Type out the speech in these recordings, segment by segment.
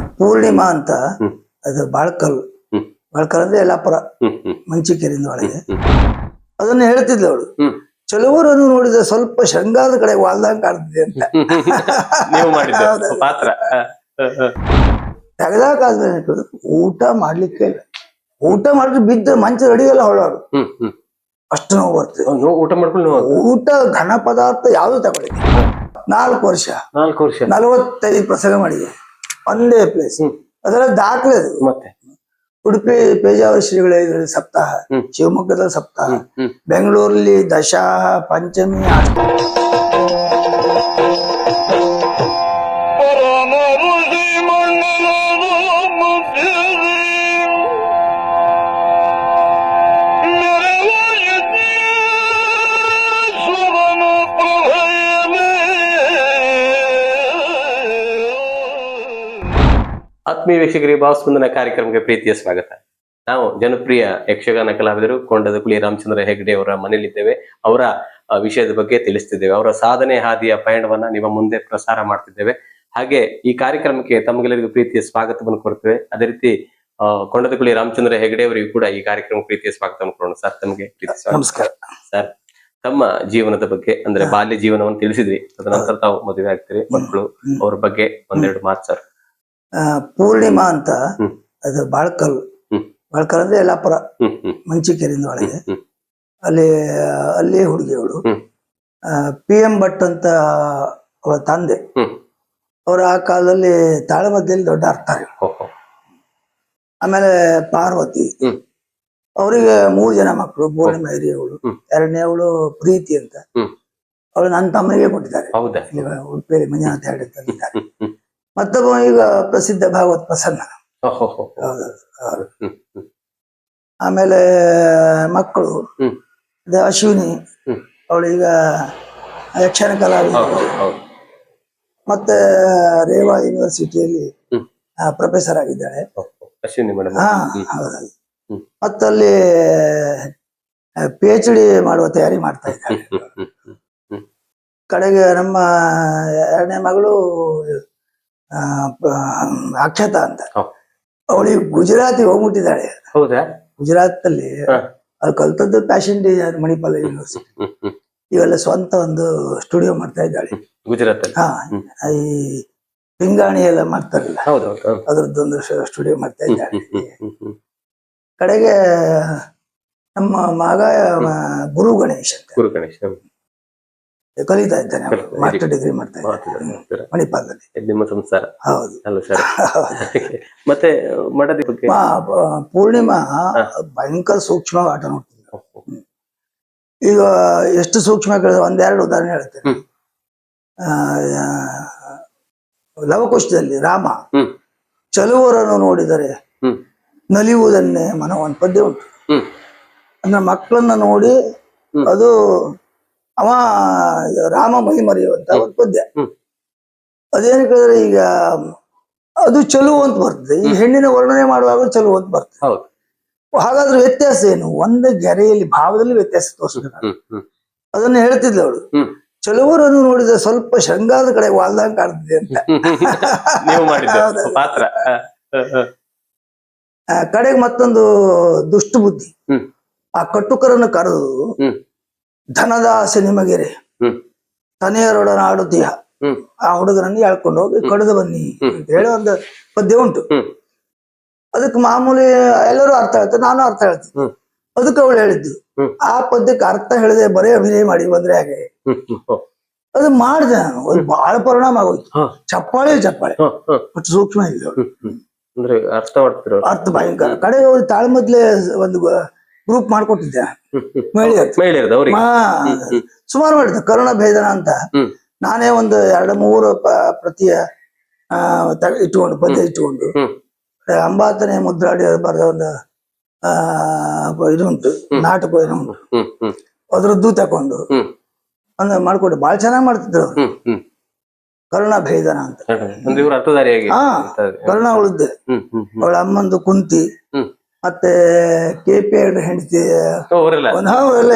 ಪೂರ್ಣಿಮಾ ಅಂತ ಅದು ಬಾಳ್ಕಲ್. ಬಾಳ್ಕಲ್ ಅಂದ್ರೆ ಯಲ್ಲಾಪುರ ಮಂಚಿಕೇರಿಂದ ಒಳಗೆ. ಅದನ್ನ ಹೇಳ್ತಿದ್ಲು ಅವಳು. ಚಲುವರನ್ನು ನೋಡಿದ ನೋಡಿದ್ರೆ ಸ್ವಲ್ಪ ಶೃಂಗಾರದ ಕಡೆ ವಾಲ್ದಂಗ್ ಕಾಣ್ತಿದೆ ಅಂತ. ತೆಗೆದಾಕಾದ್ಮೇಲೆ ಊಟ ಮಾಡ್ಲಿಕ್ಕೆ ಇಲ್ಲ. ಊಟ ಮಾಡಿದ್ರೆ ಬಿದ್ದ ಮಂಚ ಅಡಿಗೆಲ್ಲ ಹ್ಮ್ ಅಷ್ಟು ನೋವು ಬರ್ತದೆ. ಊಟ ಮಾಡ್ಕೊಂಡು ಊಟ ಘನ ಪದಾರ್ಥ ಯಾವ್ದು ತಗೊಳ್ಳಿ. ನಾಲ್ಕು ವರ್ಷ. ನಾಲ್ಕು ವರ್ಷ. ನಲವತ್ತೈದು ಪ್ರಸಂಗ ಮಾಡಿದೆ. ಒಂದೇ ಪ್ಲೇಸ್ ಅದರ ದಾಖಲೆ ಅದು. ಮತ್ತೆ? ಉಡುಪಿ ಪೇಜಾವರ ಶ್ರೀಗಳ ಇದ್ರಲ್ಲಿ ಸಪ್ತಾಹ ಶಿವಮೊಗ್ಗದ ಸಪ್ತಾಹ ಬೆಂಗಳೂರಲ್ಲಿ ದಶಾಹ ಪಂಚಮಿ ಆತ್ಮೀಯ ವೀಕ್ಷಕರಿಗೆ ಭಾವಸ್ಪಂದನ ಕಾರ್ಯಕ್ರಮಕ್ಕೆ ಪ್ರೀತಿಯ ಸ್ವಾಗತ. ನಾವು ಜನಪ್ರಿಯ ಯಕ್ಷಗಾನ ಕಲಾವಿದರು ಕೊಂಡದ ಕುಳಿ ರಾಮಚಂದ್ರ ಹೆಗ್ಡೆ ಅವರ ಮನೆಯಲ್ಲಿದ್ದೇವೆ. ಅವರ ವಿಷಯದ ಬಗ್ಗೆ ತಿಳಿಸ್ತಿದ್ದೇವೆ. ಅವರ ಸಾಧನೆ ಹಾದಿಯ ಪಯಣವನ್ನ ನಿಮ್ಮ ಮುಂದೆ ಪ್ರಸಾರ ಮಾಡ್ತಿದ್ದೇವೆ. ಹಾಗೆ ಈ ಕಾರ್ಯಕ್ರಮಕ್ಕೆ ತಮಗೆಲ್ಲರಿಗೂ ಪ್ರೀತಿಯ ಸ್ವಾಗತವನ್ನು ಕೊಡ್ತೇವೆ ಅದೇ ರೀತಿ ಕೊಂಡದಕುಳಿ ಕೊಂಡದ ಕುಳಿ ರಾಮಚಂದ್ರ ಹೆಗ್ಡೆ ಅವರಿಗೂ ಕೂಡ ಈ ಕಾರ್ಯಕ್ರಮ ಪ್ರೀತಿಯ ಸ್ವಾಗತವನ್ನು ಕೊಡೋಣ ಸರ್ ತಮಗೆ ನಮಸ್ಕಾರ. ಸರ್ ತಮ್ಮ ಜೀವನದ ಬಗ್ಗೆ ಅಂದ್ರೆ ಬಾಲ್ಯ ಜೀವನವನ್ನು ತಿಳಿಸಿದ್ರಿ. ತದನಂತರ ತಾವು ಮದುವೆ ಆಗ್ತೀರಿ. ಮಕ್ಕಳು. ಅವ್ರ ಬಗ್ಗೆ ಒಂದೆರಡು ಮಾತು ಸರ್. ಪೂರ್ಣಿಮಾ ಅಂತ ಅದು ಬಾಳ್ಕಲ್. ಬಾಳ್ಕಲ್ ಅಂದ್ರೆ ಯಲ್ಲಾಪುರ ಮಂಚಿಕೆರಿಂದ ಒಳಗೆ. ಅಲ್ಲಿ ಅಲ್ಲಿ ಹುಡುಗಿಯವಳು. ಪಿ ಎಂ ಭಟ್ ಅಂತ ಅವಳ ತಂದೆ. ಅವರು ಆ ಕಾಲದಲ್ಲಿ ತಾಳಮದ್ದೆಯಲ್ಲಿ ದೊಡ್ಡ ಅರ್ಥ ಆಮೇಲೆ ಪಾರ್ವತಿ. ಅವರಿಗೆ ಮೂರು ಜನ ಮಕ್ಕಳು ಪೂರ್ಣಿಮಾ ಹಿರಿಯವಳು ಹ್ಮ್. ಎರಡನೇ ಅವಳು ಪ್ರೀತಿ ಅಂತ. ಅವಳು ನನ್ನ ತಮ್ಮನಿಗೆ ಕೊಟ್ಟಿದ್ದಾರೆ. ಉಡುಪಿಯಲ್ಲಿ ಮಂಜುನಾಥ ಹೇಳಿ ತಂದಿದ್ದಾರೆ. ಹ್ಮ್ ಹ್ಮ್. ಮತ್ತೊಬ್ಬ ಈಗ ಪ್ರಸಿದ್ಧ ಭಾಗವತ್ ಪ್ರಸನ್ನ. ಆಮೇಲೆ ಮಕ್ಕಳು ಅಶ್ವಿನಿ ಅವಳೀಗ ಯಕ್ಷಗಾನ ಕಲಾವಿದ. ಮತ್ತೆ ರೇವಾ ಯೂನಿವರ್ಸಿಟಿಯಲ್ಲಿ ಪ್ರೊಫೆಸರ್ ಆಗಿದ್ದಾಳೆ. ಹೋ. ಮತ್ತಲ್ಲಿ ಪಿ ಎಚ್ ಡಿ ಮಾಡುವ ತಯಾರಿ ಮಾಡ್ತಾ ಹ್ಮ್. ಕಡೆಗೆ ನಮ್ಮ ಎರಡನೇ ಮಗಳು ಅಕ್ಷತಾ ಅಂತ. ಅವಳಿ ಅವಳಿಗೆ ಗುಜರಾತಿಗೆ ಹೋಗ್ಬಿಟ್ಟಿದ್ದಾಳೆ. ಹೌದಾ? ಗುಜರಾತ್ ಅಲ್ಲಿ ಅದು ಕಲ್ತದ್ದು ಫ್ಯಾಷನ್ ಡಿಸೈನ್ ಮಣಿಪಾಲ ಯೂನಿವರ್ಸಿಟಿ ಇವೆಲ್ಲ ಸ್ವಂತ ಒಂದು ಸ್ಟುಡಿಯೋ ಮಾಡ್ತಾ ಇದ್ದಾಳೆ. ಗುಜರಾತ್ ಹಾ. ಈ ಪಿಂಗಾಣಿ ಎಲ್ಲ ಮಾಡ್ತಾರಲ್ಲ. ಅದ್ರದ್ದೊಂದು ಸ್ಟುಡಿಯೋ ಮಾಡ್ತಾ ಇದ್ದಾಳೆ. ಕಡೆಗೆ ನಮ್ಮ ಮಗ ಗುರು ಗಣೇಶ್ ಅಂತ. ಗುರು ಗಣೇಶ್. ಕಲಿತಾ ಇದ್ದಾನೆ ಮಾಸ್ಟರ್ ಡಿಗ್ರಿ ಮಾಡ್ತಾ ಇದ್ದಾನೆ. ಮಣಿಪಾಲದಲ್ಲಿ. ನಿಮ್ಮ ಸಂಸಾರ. ಹೌದು. ಅಲ್ಲ ಸರ್ ಮತ್ತೆ ಮಠದ ಬಗ್ಗೆ? ಪೂರ್ಣಿಮಾ ಭಯಂಕರ ಸೂಕ್ಷ್ಮವಾಗಿ ಆಟ ನೋಡ್ತೀನಿ. ಈಗ ಎಷ್ಟು ಸೂಕ್ಷ್ಮ ಕೇಳಿದ್ರೆ ಒಂದೆರಡು ಉದಾಹರಣೆ ಹೇಳ್ತೇನೆ. ಲವಕುಶದಲ್ಲಿ ರಾಮ ಚಲುವರನ್ನು ನೋಡಿದರೆ ನಲಿಯುವುದನ್ನೇ ಮನ ಒಂದು ಪದ್ಯ ಉಂಟು ಅಂದ್ರೆ ಮಕ್ಕಳನ್ನ ನೋಡಿ ಅದು ಅವ ರಾಮ ಮೈ ಮರೆಯುವಂತ ಒಂದು ಪದ್ಯ. ಅದೇನು ಕೇಳಿದ್ರೆ ಈಗ ಅದು ಚಲು ಅಂತ ಬರ್ತದೆ. ಈ ಹೆಣ್ಣಿನ ವರ್ಣನೆ ಮಾಡುವಾಗ ಚಲು ಅಂತ ಬರ್ತದೆ. ಹಾಗಾದ್ರೆ ವ್ಯತ್ಯಾಸ ಏನು? ಒಂದ ಗೆರೆಯಲ್ಲಿ ಭಾವದಲ್ಲಿ ವ್ಯತ್ಯಾಸ ತೋರಿಸ್ಬೇಕು ಅದನ್ನ ಹೇಳ್ತಿದ್ಲು ಅವಳು. ಚಲುವರನ್ನು ನೋಡಿದ ಸ್ವಲ್ಪ ಶೃಂಗಾರದ ಕಡೆ ವಾಲ್ದಂಗ್ ಕಾಣ್ತಿದೆ ಅಂತ. ಕಡೆಗೆ ಮತ್ತೊಂದು ದುಷ್ಟ ಬುದ್ಧಿ ಆ ಕಟ್ಟುಕರನ್ನು ಕರೆದು ಹ್ಮ್ ಧನದಾಸೆ ನಿಮಗೆರೆ. ತನೆಯರೊಡನ ಆಡುತ್ತೀಯ ಆ ಹುಡುಗನನ್ನು ಎಳ್ಕೊಂಡು ಹೋಗಿ ಕಡಿದು ಬನ್ನಿ ಅಂತ ಹೇಳಿ ಒಂದು ಪದ್ಯ ಉಂಟು. ಅದಕ್ಕೆ ಮಾಮೂಲಿ ಎಲ್ಲರೂ ಅರ್ಥ ಹೇಳ್ತಾರೆ ನಾನು ಅರ್ಥ ಹೇಳ್ತೀನಿ. ಅದಕ್ಕೆ ಅವಳು ಹೇಳಿದ್ದು ಆ ಪದ್ಯಕ್ಕೆ ಅರ್ಥ ಹೇಳದೆ ಬರೀ ಅಭಿನಯ ಮಾಡಿ ಬಂದ್ರೆ ಹಾಗೆ. ಅದು ಮಾಡಿದೆ ನಾನು ಅದು ಬಹಳ ಪರಿಣಾಮ ಆಗೋಯ್ತು. ಚಪ್ಪಾಳೆ ಚಪ್ಪಾಳೆ. ಬಟ್ ಸೂಕ್ಷ್ಮ ಅಂದ್ರೆ ಅರ್ಥ ಅರ್ಥ ಭಯಂಕರ. ಕಡೆ ಅವ್ರು ತಾಳ್ಮದ್ಲೆ ಒಂದು ಗ್ರೂಪ್ ಮಾಡ್ಕೊಟ್ಟಿದ್ದೆ. ಮಹಿಳೆಯರದು ಅವ್ರಿಗೆ. ಸುಮಾರು ಮಾಡಿದ್ದೆ ಕರುಣ ಭೇದನ ಅಂತ. ಹ್ಮ್. ನಾನೇ ಒಂದು ಎರಡು ಮೂರು ಪ- ಪ್ರತಿಯ ಆ, ತ- ಇಟ್ಕೊಂಡು ಪದ್ಯ ಇಟ್ಕೊಂಡು ಅಂಬಾತನೇ ಅಂಬಾತನೆ ಮುದ್ರಾಡಿ ಬರೆದ ಒಂದು ಆ ಇದು ಉಂಟು. ನಾಟಕ ಇದು ಉಂಟು. ಹ್ಮ್ ಹ್ಮ್. ಅದ್ರದ್ದು ತಕೊಂಡು. ಹ್ಮ್. ಒಂದು ಮಾಡ್ಕೊಟ್ಟು. ಬಾಳ ಚೆನ್ನಾಗಿ ಮಾಡ್ತಿದ್ರು ಅವ್ರು. ಹ್ಮ್ ಹ್ಮ್. ಕರುಣ ಭೇದನ ಅಂತ. ಅಂದ್ರೆ ಇವ್ರು ಅರ್ಥಧಾರಿಯಾಗಿ ಹಾ. ಕರುಣ ಉಳಿದ್ದೆ ಹ್ಮ್ ಹ್ಮ್ ಹ್ಮ್. ಅವಳ ಅಮ್ಮಂದು ಕುಂತಿ. ಹ್ಮ್. ಮತ್ತೆ ಕೆ ಪಿ ಹೆಂಡತಿ ಓ, ಅವರೆಲ್ಲ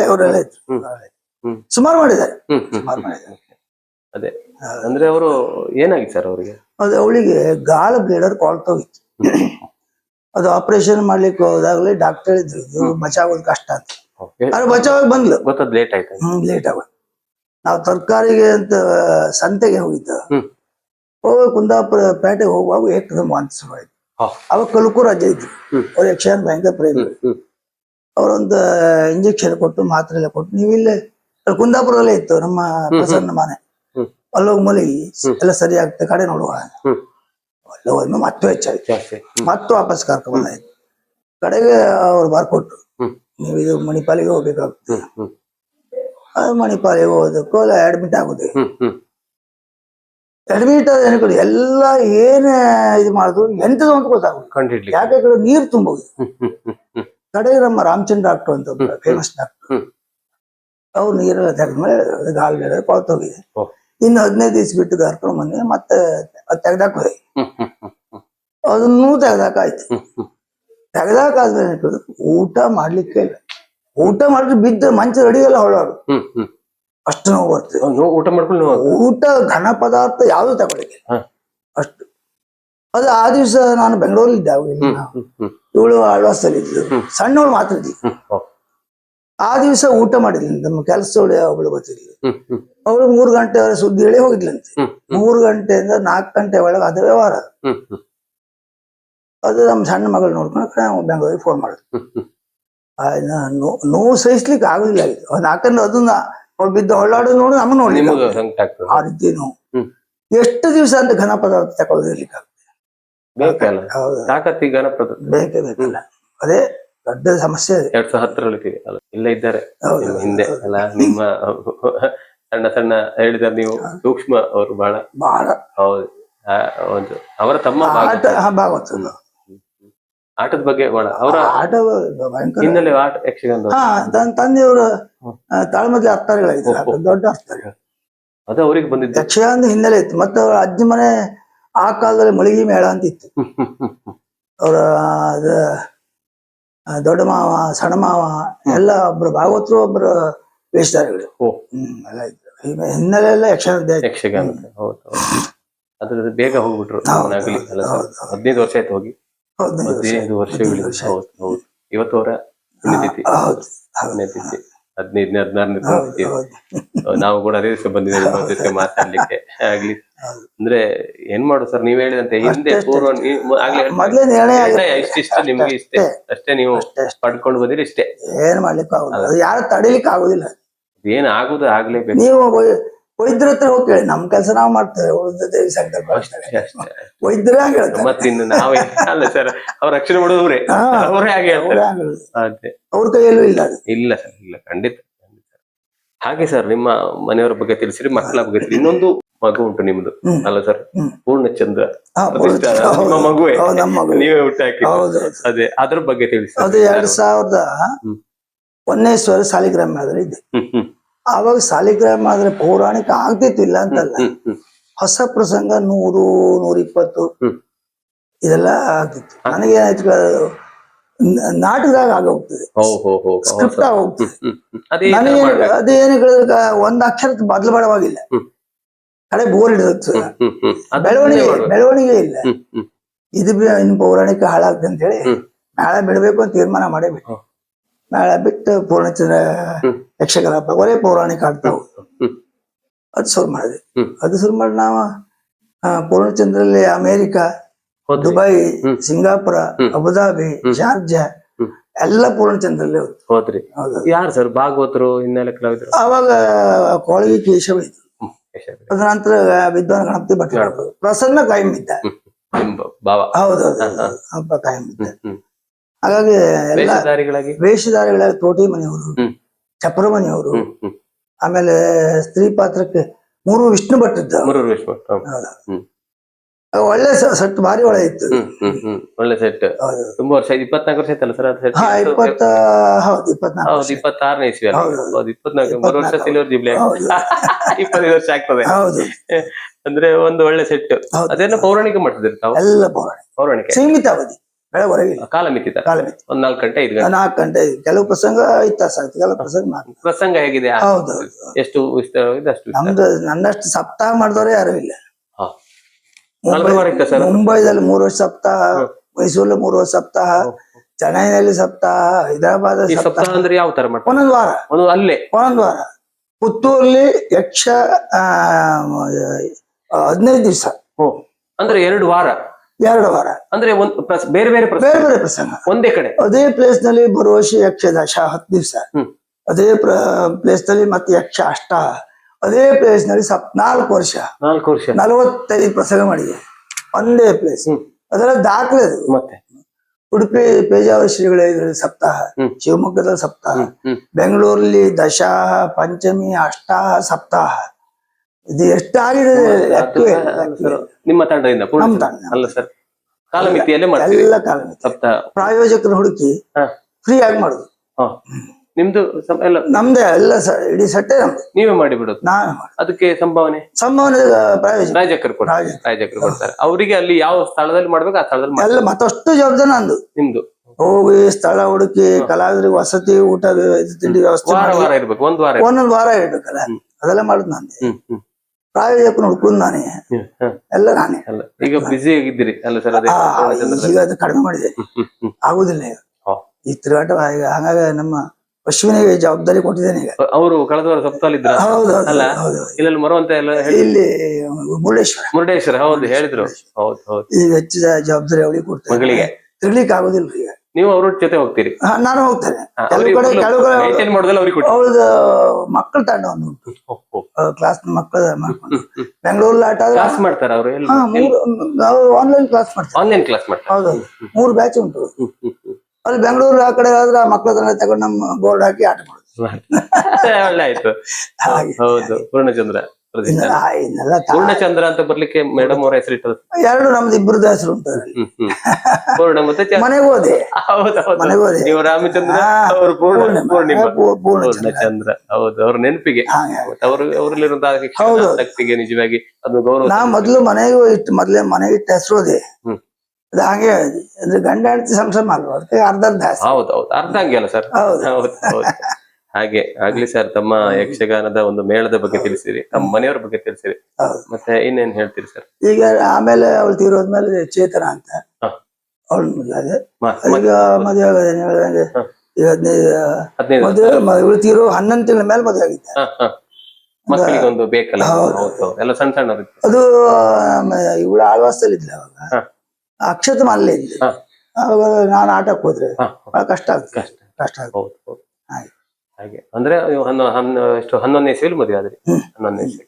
ಅವರೆಲ್ಲ ಹ್ಮ್. ಸುಮಾರು ಮಾಡಿದ್ದಾರೆ. ಸುಮಾರು ಅದೇ. ಅಂದ್ರೆ ಅವರು ಏನಾಗಿತ್ತು ಸರ್ ಅವರಿಗೆ? ಅದು ಅವಳಿಗೆ ಗಾಳ ಬ್ಲೇಡರ್ ಕೊಳ್ತೋಗಿತ್ತು. ಅದು ಆಪರೇಷನ್ ಮಾಡ್ಲಿಕ್ಕೆ ಹೋದಾಗಲೇ ಡಾಕ್ಟರ್ ಇದ್ರು. ಇದು ಬಚಾಗೋದು ಕಷ್ಟ ಅಂತ. ಅದು ಬಚಾವಾಗಿ ಬಂದ್ಲು. ಗೊತ್ತದ್ ಲೇಟ್ ಆಯ್ತು? ಹ್ಮ್ ಲೇಟ್ ಆಗ ನಾವು ತರಕಾರಿಗೆ ಅಂತ ಸಂತೆಗೆ ಹೋಗಿದ್ದ. ಹೋಗ ಕುಂದಾಪುರ ಪೇಟೆಗೆ ಹೋಗುವಾಗ ಏಕದ ವಾಂತಿ ಶುರುವಾಯ್ತು. ಅವಾಗ ಕಲ್ಕು ರಜೆ ಇದ್ರು. ಅವ್ರ ಯಕ್ಷಗಾನ ಭಯಂಕರ ಪ್ರೇಮ. ಅವರೊಂದು ಇಂಜೆಕ್ಷನ್ ಕೊಟ್ಟು ಮಾತ್ರೆ ಎಲ್ಲ ಕೊಟ್ಟು ನೀವು ಇಲ್ಲೇ ಅಲ್ಲಿ ಕುಂದಾಪುರದಲ್ಲೇ ಇತ್ತು ನಮ್ಮ ಪ್ರಸನ್ನ ಮನೆ. ಅಲ್ಲೋಗಿ ಮಲಗಿ ಎಲ್ಲ ಸರಿ ಆಗ್ತದೆ ಕಡೆ ನೋಡುವ. ಅಲ್ಲ ಹೋದ್ಮೇಲೆ ಮತ್ತೆ ಹೆಚ್ಚಾಯ್ತು ಮತ್ತೆ ವಾಪಸ್ ಕರ್ಕೊಂಡ್ಬಂದಾಯ್ತು ಕಡೆಗೆ ಅವ್ರು ಬರ್ಕೊಟ್ರು. ನೀವು ಇದು ಮಣಿಪಾಲಿಗೆ ಹೋಗ್ಬೇಕಾಗ್ತದೆ. ಮಣಿಪಾಲಿಗೆ ಹೋದಕ್ಕೂ ಅಲ್ಲ ಅಡ್ಮಿಟ್ ಆಗುದು ಅಡ್ಮಿಟ್ ಆದ ಜನಗಳು ಎಲ್ಲ ಏನ್ ಇದು ಮಾಡಿದ್ರು ಎಂತದ ಅಂತ ಕಂಡಿಡ್ಲಿಕ್ಕೆ. ಯಾಕೆ ನೀರ್ ತುಂಬೋದು. ಕಡೆಗೆ ನಮ್ಮ ರಾಮಚಂದ್ರ ಡಾಕ್ಟರ್ ಅಂತ ಫೇಮಸ್ ಡಾಕ್ಟರ್ ಅವ್ರು ನೀರೆಲ್ಲ ತೆಗೆದ್ಮೇಲೆ ಗಾಳಿ ಕೊಳತೋಗಿದೆ. ಇನ್ನು ಹದಿನೈದು ದಿವಸ ಬಿಟ್ಟು ಕರ್ಕೊಂಡು ಬಂದೆ ಮತ್ತೆ ಅದು ತೆಗ್ದಾಕ್ ಹೋಗಿ ಅದನ್ನೂ ತೆಗ್ದಾಕಾಯ್ತು ಹ್ಮ್ ಹ್ಮ್. ತೆಗ್ದಾಕಾದ್ಮೇಲೆ ಊಟ ಮಾಡ್ಲಿಕ್ಕೆ ಇಲ್ಲ. ಊಟ ಮಾಡಿದ್ರೆ ಬಿದ್ದ ಮಂಚ ಅಡಿಗೆಲ್ಲ ಹೊಳೋರು ಅಷ್ಟು ನೋವು ಬರ್ತದೆ. ಊಟ ಮಾಡ್ಕೊಂಡು ಊಟ ಘನ ಪದಾರ್ಥ ಯಾವ್ದು ತಗೊಳ್ಳಿಕ್ಕೆ ಅಷ್ಟು. ಅದು ಆ ದಿವಸ ನಾನು ಬೆಂಗಳೂರಲ್ಲಿ ಇದ್ದೆ ಅವಾಗ ಇಲ್ಲಿ ಹ್ಮ್ ನಾವು. ಹ್ಮ್ ಹ್ಮ್. ಇವಳು ಆಳ್ವಾಸಲ್ಲಿ ಇದ್ದು ಸಣ್ಣವಳು ಮಾತ್ರ. ಆ ದಿವಸ ಊಟ ಮಾಡಿದ್ಲು. ನಮ್ಮ ಕೆಲಸದವಳು ಅವಳು ಗೊತ್ತಿಲ್ಲ ಅವಳು ಮೂರು ಗಂಟೆ ಸುದ್ದಿ ಹೇಳಿ ಹೋಗಿದ್ಲಂತೆ. ಮೂರ್ ಗಂಟೆಯಿಂದ ನಾಲ್ಕು ಗಂಟೆ ಒಳಗೆ ಅದ ವ್ಯವಹಾರ. ಅದು ನಮ್ಮ ಸಣ್ಣ ಮಗಳು ನೋಡ್ಕೊಂಡು ನಾವು ಬೆಂಗಳೂರಿಗೆ ಫೋನ್ ಮಾಡಿದ್ವಿ ನೋವು ಸಹಿಸ್ಲಿಕ್ಕೆ ಅವ್ನು ಯಾಕಂದ್ರೆ ಅದನ್ನ ಅವ್ಳು ಬಿದ್ದು ಹೊಳ್ಳಾಡೋದು ನೋಡಿ ನಮ್ಮ ನೋಡಿ ನಿಮಗ ಆ ರೀತಿ ನೋವು. ಎಷ್ಟು ದಿವಸ ಅಂತ ಘನ ಪದಾರ್ಥ ತಗೊಳ್ಳೋದಿರ್ಲಿಕ್ಕೆ ಬೇಕಲ್ಲ? ತಾಕತ್ತಿ ಗಣಪದ ಬೇಕೇ ಬೇಕಲ್ಲ. ಅದೇ ದೊಡ್ಡ ಸಮಸ್ಯೆ ಎರಡ್ ಸಾವಿರ ಹತ್ತರಲ್ಲಿ ಇಲ್ಲ ಇದ್ದಾರೆ. ಹೌದು, ಅಲ್ಲ ನಿಮ್ಮ ಸಣ್ಣ ಸಣ್ಣ ಹೇಳಿದ ನೀವು. ಸೂಕ್ಷ್ಮ ಅವರು ಬಹಳ. ಬಹಳ. ಹೌದು. ಒಂದು ಅವರ ತಮ್ಮ ಭಾಗವತ ಆಟದ ಬಗ್ಗೆ ಅವರ ಆಟ ಹಿನ್ನೆಲೆ ಆಟ ಯಕ್ಷಗಾನದ ತಂದೆಯವರು ತಾಳ್ಮದ್ಲೆ ಅರ್ಥಗಳಾಯ್ತು ದೊಡ್ಡ ಅರ್ಥಗಳು ಅದು ಅವ್ರಿಗೆ ಬಂದಿದ್ದು. ಯಕ್ಷಗಾನದ ಹಿನ್ನೆಲೆ ಇತ್ತು. ಮತ್ತೆ ಅವ್ರ ಅಜ್ಜಿ ಮನೆ ಆ ಕಾಲದಲ್ಲಿ ಮಳಿಗೆ ಮೇಳ ಅಂತ ಇತ್ತು. ಅವರ ಅದ ದೊಡ್ಡ ಮಾವ ಸಣ್ಣ ಮಾವ ಎಲ್ಲ ಒಬ್ರು ಭಾಗವತರು ಒಬ್ರು ವೇಷಧಾರಿಗಳು. ಎಲ್ಲ ಇದ್ರು. ಹಿನ್ನೆಲೆ ಎಲ್ಲ ಯಕ್ಷಗಾನದ್ದೇ ಆಯ್ತು. ಯಕ್ಷಗಾನ ಹೌದು ಅದ್ರ ಬೇಗ ಹೋಗ್ಬಿಟ್ರು. ಹದಿನೈದು ವರ್ಷ ಆಯ್ತು ಹೋಗಿ. ಹದಿನೈದು ವರ್ಷ ಹದಿನೈದು ವರ್ಷಗಳು ವರ್ಷ. ಹೌದು ಹೌದು. ಇವತ್ತು ಅವರ ಪುಣ್ಯತಿಥಿ ಪುಣ್ಯತಿಥಿ ಹದಿನೈದನೇ ಹದಿನಾರನೇ ಹೌದು ಪುಣ್ಯತಿಥಿ ನಾವು ಕೂಡ ಅದೇ ದಿವಸ ಬಂದಿದ್ದೇವೆ ನಿಮ್ಮ ಜೊತೆ ಮಾತಾಡ್ಲಿಕ್ಕೆ. ಆಗ್ಲಿ. ಅಂದ್ರೆ ಏನ್ ಮಾಡು ಸರ್? ನೀವ್ ಹೇಳಿದಂತೆ ಹಿಂದೆ ಪೂರ್ವ ಇಷ್ಟಿಷ್ಟು ನಿಮ್ಗೆ ಇಷ್ಟೇ. ಅಷ್ಟೇ. ನೀವು. ಪಡ್ಕೊಂಡು ಬಂದಿರಿ ಇಷ್ಟೇ. ಏನ್ ಮಾಡ್ಲಿಕ್ಕೆ ಆಗುದಿಲ್ಲ. ಯಾರು ತಡಿಲಿಕ್ಕೆ ಆಗುದಿಲ್ಲ ಏನ್ ಆಗುದು ಆಗ್ಲೇಬೇಕು. ನೀವು ವೈದ್ಯರ ಹತ್ರ ಹೋಗಿ ಕೇಳಿ. ನಮ್ ಕೆಲಸ ನಾವು ಮಾಡ್ತೇವೆ. ಉಳಿದ ದೇವಿ ಸಂಕಲ್ಪ ವೈದ್ಯರೇ ಹೇಳ್ತಾರೆ. ನಾವೇ. ಅಲ್ಲ ಸರ್ ಅವ್ರ ರಕ್ಷಣೆ ಮಾಡೋದವ್ರೆ. ಅವರೇ ಹಾಗೆ ಅವ್ರೇ ಕೈಯಲ್ಲೂ ಇಲ್ಲ ಇಲ್ಲ ಸರ್ ಇಲ್ಲ. ಖಂಡಿತ. ಹಾಗೆ ಸರ್ ನಿಮ್ಮ ಮನೆಯವರ ಬಗ್ಗೆ ತಿಳಿಸಿರಿ ಮಕ್ಕಳ ಬಗ್ಗೆ ತಿಳಿಸಿ ಇನ್ನೊಂದು ಮಗು ಉಂಟು ನಿಮ್ದು. ಅಲ್ಲ ಸರ್. ಪೂರ್ಣಚಂದ್ರ. ನಿಮ್ಮ ಮಗುವೆ. ನಮ್ಮ ಮಗು. ನೀವೇ ಹುಟ್ಟಾಕಿ. ಅದೇ ಅದ್ರ ಬಗ್ಗೆ ತಿಳಿಸಿ. ಅದು ಎರಡ್ ಸಾವಿರದ. ಒಂದನೇ ಸಾಲಿಗ್ರಾಮ್ ಸಾಲಿಗ್ರಾಮ ಆದ್ರೆ ಇದೆ ಹ್ಮ್ ಹ್ಮ್. ಆವಾಗ ಸಾಲಿಗ್ರಾಮ್ ಆದ್ರೆ ಪೌರಾಣಿಕ ಆಗ್ತಿತ್ತಿಲ್ಲ ಅಂತಲ್ಲ. ಹೊಸ ಪ್ರಸಂಗ ನೂರು ನೂರಿಪ್ಪತ್ತು. ಇಪ್ಪತ್ತು ಇದೆಲ್ಲ ಆಗ್ತಿತ್ತು. ನನಗೇನಾಯ್ತು ನಾಟಕದಾಗ ಆಗೋಗ್ತದೆ ಸ್ಕ್ರಿಪ್ಟ್. ಆಗೋಗ್ತದೆ ನನಗೆ. ಅದೇನು ಹೇಳಿದ್ರೆ ಒಂದ್ ಅಕ್ಷರ ಬದಲಾವಣವಾಗಿಲ್ಲ ಹ್ಮ್. ಕಡೆ ಬೋರ್ ಅದನ್ನೇ ಬೆಳವಣಿಗೆ ಬೆಳವಣಿಗೆ ಇಲ್ಲ. ಇದು ಇನ್ ಪೌರಾಣಿಕ ಹಾಳಾಗ್ತದೆ ಅಂತ ಹೇಳಿ. ನಾಳೆ ಬಿಡ್ಬೇಕು ಅಂತ ತೀರ್ಮಾನ ಮಾಡೇ ಬಿಟ್ಟು. ನಾಳೆ ಬಿಟ್ಟು ಪೂರ್ಣಚಂದ್ರ. ಯಕ್ಷಗಾನ ಬರೇ ಪೌರಾಣಿಕ ಆಡ್ತಾವು ಹ್ಮ್. ಅದು ಶುರು ಮಾಡಿದೆ ಹ್ಮ್. ಅದು ಶುರು ಮಾಡಿ ನಾವು ಪೂರ್ಣಚಂದ್ರಲ್ಲಿ America Dubai Singapore. Abu Dhabi Sharjah. ಎಲ್ಲ ಪೂರ್ಣಚಂದ್ರಲ್ಲಿ ಹೋದ್ರು. ಯಾರು ಸರ್ ಭಾಗವತರು ಹಿನ್ನೆಲೆ ಕಲಾವಿದರು? ಅವಾಗ ಕೊಳಗಿ ಕೇಶವ ಇತ್ತು. ಅದ ನಂತರ ವಿದ್ವಾನ್ ಗಣಪತಿ ಭಟ್ ಪ್ರಸನ್ನ ಕಾಯಂ ಇದ್ದ. ಹೌದೌದು. ಹಬ್ಬ ಕಾಯಂ ಇದ್ದ. ಹಾಗಾಗಿ ಎಲ್ಲ ವೇಷಧಾರಿಗಳಾಗಿ? ವೇಷಧಾರಿಗಳ ತೋಟಿ ಮನೆಯವರು ಚಪ್ರ ಮನೆಯವರು ಆಮೇಲೆ ಸ್ತ್ರೀ ಪಾತ್ರಕ್ಕೆ ಮೂರು ವಿಷ್ಣು ಭಟ್ ಇದ್ದ. ಒಳ್ಳೆ ಸೆಟ್ ಭಾರಿ ಒಳ್ಳೆ ಇತ್ತು. ಒಳ್ಳೆ ಸೆಟ್ ಹೌದು. ತುಂಬಾ ವರ್ಷ ಇಪ್ಪತ್ನಾಲ್ಕು ವರ್ಷ ಆಯ್ತಲ್ಲ ಸರ್? ಇಪ್ಪತ್ತ ಹೌದು ಇಪ್ಪತ್ನಾಲ್ಕು ಹೌದು ಇಪ್ಪತ್ತಾರನೇ ಇಸ್ವಿ ಹೌದು. ಇಪ್ಪತ್ನಾಲ್ಕು ಮೂರು ವರ್ಷ. ಸಿಲ್ವರ್ ಜಿಬ್ಲೆ. ಇಪ್ಪತ್ತೈದು ವರ್ಷ ಆಗ್ತದೆ. ಹೌದು. ಅಂದ್ರೆ ಒಂದು ಒಳ್ಳೆ ಸೆಟ್ ಅದೇನೋ ಪೌರಾಣಿಕ ಮಾಡ್ತಿದ್ರಿ ಎಲ್ಲ ಪೌರಾಣಿಕ. ಪೌರಾಣಿಕ. ಸೀಮಿತ ಅವಧಿ. ಬೆಳವರೆಗೆ ಕಾಲ ಮಿತಿತ ಕಾಲಮಿತಿ ಒಂದ್ ನಾಲ್ಕು ಗಂಟೆ ಐದು ಗಂಟೆ. ನಾಲ್ಕು ಗಂಟೆ ಕೆಲವು ಪ್ರಸಂಗ ಐದು ತಾಸು ಆಗ್ತದೆ ಕೆಲವು ಪ್ರಸಂಗ ನಾಲ್ಕು ಪ್ರಸಂಗ ಹೇಗಿದೆ? ಹೌದು ಎಷ್ಟು ವಿಸ್ತಾರವಾಗಿದೆ ಅಷ್ಟು. ನಮ್ದು ನನ್ನಷ್ಟು ಸಪ್ತಾಹ ಮಾಡಿದವರೇ ಯಾರು ಇಲ್ಲ. ಇತ್ತ ಮುಂಬೈದಲ್ಲಿ ಮೂರು ವರ್ಷ ಸಪ್ತಾಹ ಮೈಸೂರಲ್ಲಿ ಮೂರು ವರ್ಷ ಸಪ್ತಾಹ ಚೆನ್ನೈನಲ್ಲಿ ಸಪ್ತಾಹ ಹೈದರಾಬಾದ್ ಸಪ್ತಾಹ. ಅಂದ್ರೆ ಯಾವ ತರ ಮಾಡ್ತಾರೆ? ಒಂದೊಂದು ವಾರ. ಒಂದು ಅಲ್ಲೇ? ಒಂದೊಂದು ವಾರ. ಪುತ್ತೂರ್ಲಿ ಯಕ್ಷ ಆ, ಹದಿನೈದು ದಿವಸ. ಅಂದ್ರೆ ಎರಡು ವಾರ? ಎರಡು ವಾರ. ಅಂದ್ರೆ ಒಂದ್ ಬೇರೆ ಬೇರೆ ಪ್ರಸಂಗ ಬೇರೆ ಬೇರೆ ಪ್ರಸಂಗ. ಒಂದೇ ಕಡೆ? ಅದೇ ಪ್ಲೇಸ್ನಲ್ಲಿ ಬರುವ ವರ್ಷ ಯಕ್ಷ ದಶ ಹತ್ತು ದಿವಸ. ಅದೇ ಪ್ಲೇಸ್ನಲ್ಲಿ ಮತ್ತೆ ಯಕ್ಷ ಅಷ್ಟ. ಅದೇ ಪ್ಲೇಸ್ನಲ್ಲಿ ಸಪ್ ನಾಲ್ಕು ವರ್ಷ. ನಾಲ್ಕು ವರ್ಷ. ನಲವತ್ತೈದು ಪ್ರಸಂಗ ಮಾಡಿದೆ. ಒಂದೇ ಪ್ಲೇಸ್. ಅದರ ದಾಖಲೆ ಅದು. ಮತ್ತೆ? ಉಡುಪಿ ಪೇಜಾವರ ಶ್ರೀಗಳ ಇದ್ರಲ್ಲಿ ಸಪ್ತಾಹ. ಶಿವಮೊಗ್ಗದ ಸಪ್ತಾಹ. ಬೆಂಗಳೂರಲ್ಲಿ ದಶಾಹ ಪಂಚಮಿ ಅಷ್ಟಾಹ ಸಪ್ತಾಹ. ಇದು ಎಷ್ಟಾಗಿದೆ ನಿಮ್ಮ ತಂಡದಿಂದ ಪೂರ್ಣ ನಮ್ಮ ತಂಡ. ಅಲ್ಲ ಸರ್ ಕಾಲಮಿತಿಯಲ್ಲೇ ಮಾಡ್ತೀವಿ. ಎಲ್ಲ ಕಾಲ ಸಪ್ತಾಹ ಪ್ರಾಯೋಜಕರು ಹುಡುಕಿ ಫ್ರೀ ಆಗಿ ಮಾಡುದು. ಹಾ. ನಿಮ್ದು ಸಂ- ಎಲ್ಲ ನಮ್ದೇ ಎಲ್ಲ ಸ- ಇಡೀ ಸಟ್ಟೆ ನಮ್ದು. ನೀವೇ ಮಾಡಿ ಬಿಡೋದು ನಾನು ಮಾಡುದು. ಅದಕ್ಕೆ ಸಂಭಾವನೆ? ಸಂಭಾವನೆ ಪ್ರಾಯೋಜಕ ರಾಜಕರು ಕೊಡ್ತಾರೆ. ರಾಜಕರು. ರಾಜಕರು ಕೊಡ್ತಾರೆ. ಅವರಿಗೆ ಅಲ್ಲಿ ಯಾವ ಸ್ಥಳದಲ್ಲಿ ಮಾಡ್ಬೇಕು ಆ ಸ್ಥಳದಲ್ಲಿ ಮಾಡಿ ಎಲ್ಲ ಮತ್ತಷ್ಟು ಜವಾಬ್ದಾರಿ ನಂದು. ನಿಮ್ದು? ಹೋಗಿ ಸ್ಥಳ ಹುಡುಕಿ ಕಲಾವಿದರಿಗೆ ವಸತಿ ಊಟ ವ್ಯ- ಇದು ತಿಂಡಿ ವ್ಯವಸ್ಥೆ ವಾರ ಮಾಡಿ. ವಾರ ಇರ್ಬೇಕು ಒಂದ್ ವಾರ ಇರ್ಬೇಕು. ಒಂದೊಂದು ವಾರ ಇಡ್ಬೇಕಲ್ಲ. ಅದೆಲ್ಲ ಮಾಡುದು ನಾನೇ ಹ್ಮ್ ಹ್ಮ್. ಪ್ರಾಯೋಜಕರು ನೋಡ್ಕೊಂಡು ನಾನೇ. ಎಲ್ಲ ನಾನೇ. ಈಗ ಬಿಸಿ ಆಗಿದ್ದೀರಿ ಅಲ್ಲ ಸರ್. ಈಗ ಅದು ಕಡಿಮೆ ಮಾಡಿದೆ. ಆಗುದಿಲ್ಲ ಈಗ. ಈ ತಿರುಗಾಟ ಈಗ ಹಂಗಾಗಿ ನಮ್ಮ ಅಶ್ವಿನಿಗೆ ಜವಾಬ್ದಾರಿ ಕೊಟ್ಟಿದ್ದೇನೆ ಈಗ. ಅವರು ಕಳೆದ ವಾರ ಮರುವಂತ ಎಲ್ಲ ಹೇಳಿ ಇಲ್ಲಿ ಮುರುಡೇಶ್ವರ. ಮುರುಡೇಶ್ವರ ಹೌದು ಹೇಳಿದ್ರು. ಹೌದು ಹೌದು. ಈಗ ಹೆಚ್ಚಿದ ಜವಾಬ್ದಾರಿ ಅವಳಿಗೆ ಕೊಡ್ತಾರೆ ಮಗಳಿಗೆ? ತಿರ್ಲಿಕ್ಕೆ ಆಗುದಿಲ್ಲ ಈಗ. ನೀವು ಅವ್ರ ಜೊತೆ ಹೋಗ್ತೀರಿ. ಹಾ, ನಾನು ಹೋಗ್ತೇನೆ. ಹಾ, ಕೆಲವು ಅವ್ರಿಗೆ ಕಡೆ ಮೊದ್ಲು ಕೆಲವು ಕಡೆ maintain ಮಾಡೋದೆಲ್ಲ ಅವ್ರಿಗೆ ಕೊಟ್ಟು ಅವಳದ ಮಕ್ಕಳ ತಂಡ ಒಂದು ಉಂಟು. ಕ್ಲಾಸ್ ಮಕ್ಕಳ ಮಾಡ್ಕೊಂಡು ಬೆಂಗಳೂರಲ್ಲಿ ಆಟ ಆದ್ರೆ ಕ್ಲಾಸ್ ಮಾಡ್ತಾರ ಅವರು? ಹಾ ಮೂರು ನಾವು ಆನ್ಲೈನ್ ಕ್ಲಾಸ್ ಮಾಡ್ತೇವೆ. ಆನ್ಲೈನ್ ಕ್ಲಾಸ್ ಮಾಡ್ತಾರೆ. ಹೌದು ಮೂರು ಬ್ಯಾಚ್ ಉಂಟು. ಹ್ಮ್, ಹ್ಮ್, ಹ್ಮ್. ಅಲ್ಲಿ ಬೆಂಗಳೂರು ಆ ಕಡೆ ಆದ್ರೆ ಆ ಮಕ್ಕಳ ತಂಡ ತಗೊಂಡು ನಮ್ಮ ಬೋರ್ಡ್ ಹಾಕಿ ಆಟ ಮಾಡೋದು. ಒಳ್ಳೆ ಆಯ್ತು. ಹಾಗೆ. ಹೌದು ಪೂರ್ಣಚಂದ್ರ. ಪೂರ್ಣಚಂದ್ರ ಅಂತ ಬರ್ಲಿಕ್ಕೆ ಮೇಡಮ್ ಅವರ ಹೆಸರು ಇಟ್ಟರು ಎರಡು ನಮ್ದು ಇಬ್ಬರದ್ದು ಹೆಸರು ಉಂಟು ಪೂರ್ಣ ಮತ್ತೆ ಮನೆಗೆ ಹೋದೆ. ಮನೆಗೆ ಹೋದೆ. ನೀವು ರಾಮಚಂದ್ರ ಅವರು ಪೂರ್ಣ ಪೂರ್ಣಿಮಾ. ಪೂರ್ಣಚಂದ್ರ. ಹೌದು ಅವ್ರ ನೆನಪಿಗೆ. ಅವರು ಅವರಲ್ಲಿರುವಂತಹ. ಶಕ್ತಿಗೆ ನಿಜವಾಗಿ ಅದು ಗೌರವ ನಾ ಮೊದ್ಲು ಮನೆಗೂ ಇಟ್ಟು ಮೊದ್ಲೇ ಮನೆಗೆ ಇಟ್ಟು ಹೆಸರು ಹೋದೆ. ಹ್ಮ್. ಅದು ಹಾಗೆ ಅಂದ್ರೆ ಗಂಡ ಹೆಂಡತಿ ಸಂಸಾರ ಅಲ್ವಾ? ಅದಕ್ಕೆ ಅರ್ಧ ಅರ್ಧ ಹೆಸರು. ಹೌದು ಹೌದು. ಅರ್ಧ ಹಂಗೆ ಅಲ್ಲ ಸರ್. ಹೌದು ಹೌದು. ಹಾಗೆ ಆಗ್ಲಿ ಸರ್ ತಮ್ಮ ಯಕ್ಷಗಾನದ ಒಂದು ಮೇಳದ ಬಗ್ಗೆ ತಿಳಿಸಿರಿ ತಮ್ಮ ಮನೆಯವರ ಬಗ್ಗೆ ತಿಳಿಸಿರಿ. ಮತ್ತೆ ಇನ್ನೇನ್ ಹೇಳ್ತೀರಿ ಸರ್ ಈಗ ಆಮೇಲೆ ಅವಳು ತೀರೋದ್ಮೇಲೆ ಚೇತನ ಅಂತ. ಅವಳು ಮದುವೆ ಆಗೋದು. ಈಗ ಹದಿನೈದು ಮದುವೆ ತೀರೋ ಹನ್ನೊಂದು ತಿಂಗಳ ಮೇಲೆ ಮದುವೆ ಆಗಿದ್ದೆ. ಮಕ್ಕಳಿಗೆ ಒಂದು ಬೇಕಲ್ಲ? ಎಲ್ಲ ಸಣ್ಣ ಸಣ್ಣ ಅದು. ಇವಳು ಆಳ್ವಾಸದಲ್ಲಿ ಇದ್ಲ ಅವಾಗ. ಅಕ್ಷತ ಅಲ್ಲೇ ಇದ್ಲಿ. ಅವಾಗ ನಾನು ಆಟಕ್ಕೆ ಹೋದ್ರೆ ಬಹಳ ಕಷ್ಟ ಆಗ್ತದೆ. ಕಷ್ಟ. ಆಗ್ತದೆ. ಹಾಗೆ. ಅಂದ್ರೆ ಹನ್ನೊಂದು ಹನ್ನೊ ಎಷ್ಟು ಹನ್ನೊಂದನೇ ಇಸ್ವಿಲಿ ಮದುವೆ ಆದ್ರೆ. ಹನ್ನೊಂದನೇ ಇಸ್ವಿ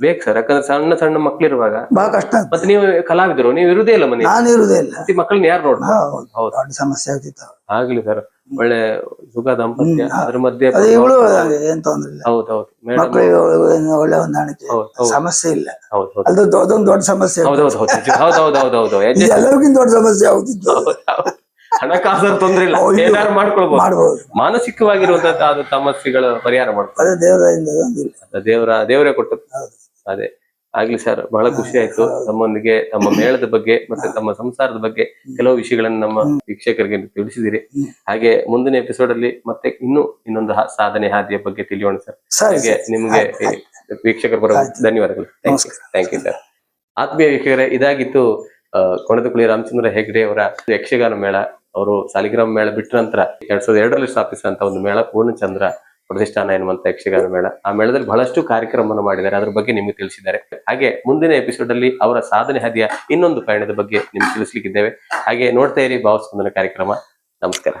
ಬೇಕು ಸರ್ ಯಾಕಂದ್ರೆ ಸಣ್ಣ ಸಣ್ಣ ಮಕ್ಳಿರುವಾಗ ಬಹಳ ಕಷ್ಟ ಮತ್ತೆ ನೀವು ಕಲಾವಿದರು ನೀವು ಇರುದೇ ಇಲ್ಲ ಮನೆ ನಾನು ಇರೋದೇ ಇಲ್ಲ. ಮಕ್ಕಳನ್ನ ಯಾರು ನೋಡ್ಬೋದು? ಹೌದು. ದೊಡ್ಡ ಸಮಸ್ಯೆ ಆಗ್ತಿತ್ತು. ಆಗ್ಲಿ ಸರ್ ಒಳ್ಳೆ ಸುಖ ದಾಂಪತ್ಯ. ಅದ್ರ ಮಧ್ಯೆ ಅದು ಇವಳು ಏನ್ ತೊಂದ್ರೆ ಇಲ್ಲ. ಹೌದು ಹೌದು. ಮಕ್ಕಳಿಗೆ ಒಳ್ಳೆ ಹೊಂದಾಣಿಕೆ. ಹೌದು ಹೌದು. ಸಮಸ್ಯೆ ಇಲ್ಲ. ಹೌದು ಹೌದು. ಅದು ಅದೊಂದು ದೊಡ್ಡ ಸಮಸ್ಯೆ. ಹೌದು ಹೌದು ಹೌದು. ಹೌದು ಹೌದು ಹೌದು. ಎಲ್ಲರಿಗಿಂತ ದೊಡ್ಡ ಸಮಸ್ಯೆ ಆಗ್ತಿತ್ತು. ಹಣಕಾಸು ತೊಂದ್ರೆ ಇಲ್ಲ. ಏನಾದ್ರು ಮಾಡ್ಕೊಳ್ಬಹುದು ಮಾನಸಿಕವಾಗಿರುವಂತಹ ಸಮಸ್ಯೆಗಳ ಪರಿಹಾರ ಮಾಡ್ಕೊಳ್ಳಿ ದೇವರ ದೇವರೇ ಕೊಟ್ಟದ್ದು. ಅದೇ. ಆಗ್ಲಿ ಸರ್ ಬಹಳ ಖುಷಿ ಆಯ್ತು. ತಮ್ಮೊಂದಿಗೆ ತಮ್ಮ ಮೇಳದ ಬಗ್ಗೆ ಮತ್ತೆ ತಮ್ಮ ಸಂಸಾರದ ಬಗ್ಗೆ ಕೆಲವು ವಿಷಯಗಳನ್ನು ನಮ್ಮ ವೀಕ್ಷಕರಿಗೆ ತಿಳಿಸಿದಿರಿ. ಹಾಗೆ ಮುಂದಿನ ಎಪಿಸೋಡ್ ಅಲ್ಲಿ ಮತ್ತೆ ಇನ್ನು ಇನ್ನೊಂದು ಸಾಧನೆ ಹಾದಿಯ ಬಗ್ಗೆ ತಿಳಿಯೋಣ ಸರ್. ಹಾಗೆ. ನಿಮ್ಗೆ. ವೀಕ್ಷಕರು ಬರೋ ಧನ್ಯವಾದಗಳು. ಥ್ಯಾಂಕ್ ಯು ಸರ್ ಆತ್ಮೀಯ ವೀಕ್ಷಕರೇ ಇದಾಗಿತ್ತು ಕೊಣದಕುಳಿ ರಾಮಚಂದ್ರ ಹೆಗ್ಡೆ ಅವರ ಯಕ್ಷಗಾನ ಮೇಳ. ಅವರು ಸಾಲಿಗ್ರಾಮ ಮೇಳ ಬಿಟ್ಟ ನಂತರ ಎರಡ್ ಸಾವಿರದ ಎರಡರಲ್ಲಿ ಸ್ಥಾಪಿಸಿದಂತಹ ಒಂದು ಮೇಳ ಪೂರ್ಣಚಂದ್ರ ಪ್ರತಿಷ್ಠಾನ ಎನ್ನುವಂತ ಯಕ್ಷಗಾನ ಮೇಳ. ಆ ಮೇಳದಲ್ಲಿ ಬಹಳಷ್ಟು ಕಾರ್ಯಕ್ರಮವನ್ನು ಮಾಡಿದ್ದಾರೆ. ಅದರ ಬಗ್ಗೆ ನಿಮಗೆ ತಿಳಿಸಿದ್ದಾರೆ. ಹಾಗೆ ಮುಂದಿನ ಎಪಿಸೋಡ್ ಅಲ್ಲಿ ಅವರ ಸಾಧನೆ ಹಾದಿಯ ಇನ್ನೊಂದು ಪಯಣದ ಬಗ್ಗೆ ನಿಮ್ಗೆ ತಿಳಿಸ್ಲಿಕ್ಕಿದ್ದೇವೆ. ಹಾಗೆ ನೋಡ್ತಾ ಇರಿ ಭಾವ ಭಾವಸ್ಪಂದನ ಕಾರ್ಯಕ್ರಮ. ನಮಸ್ಕಾರ.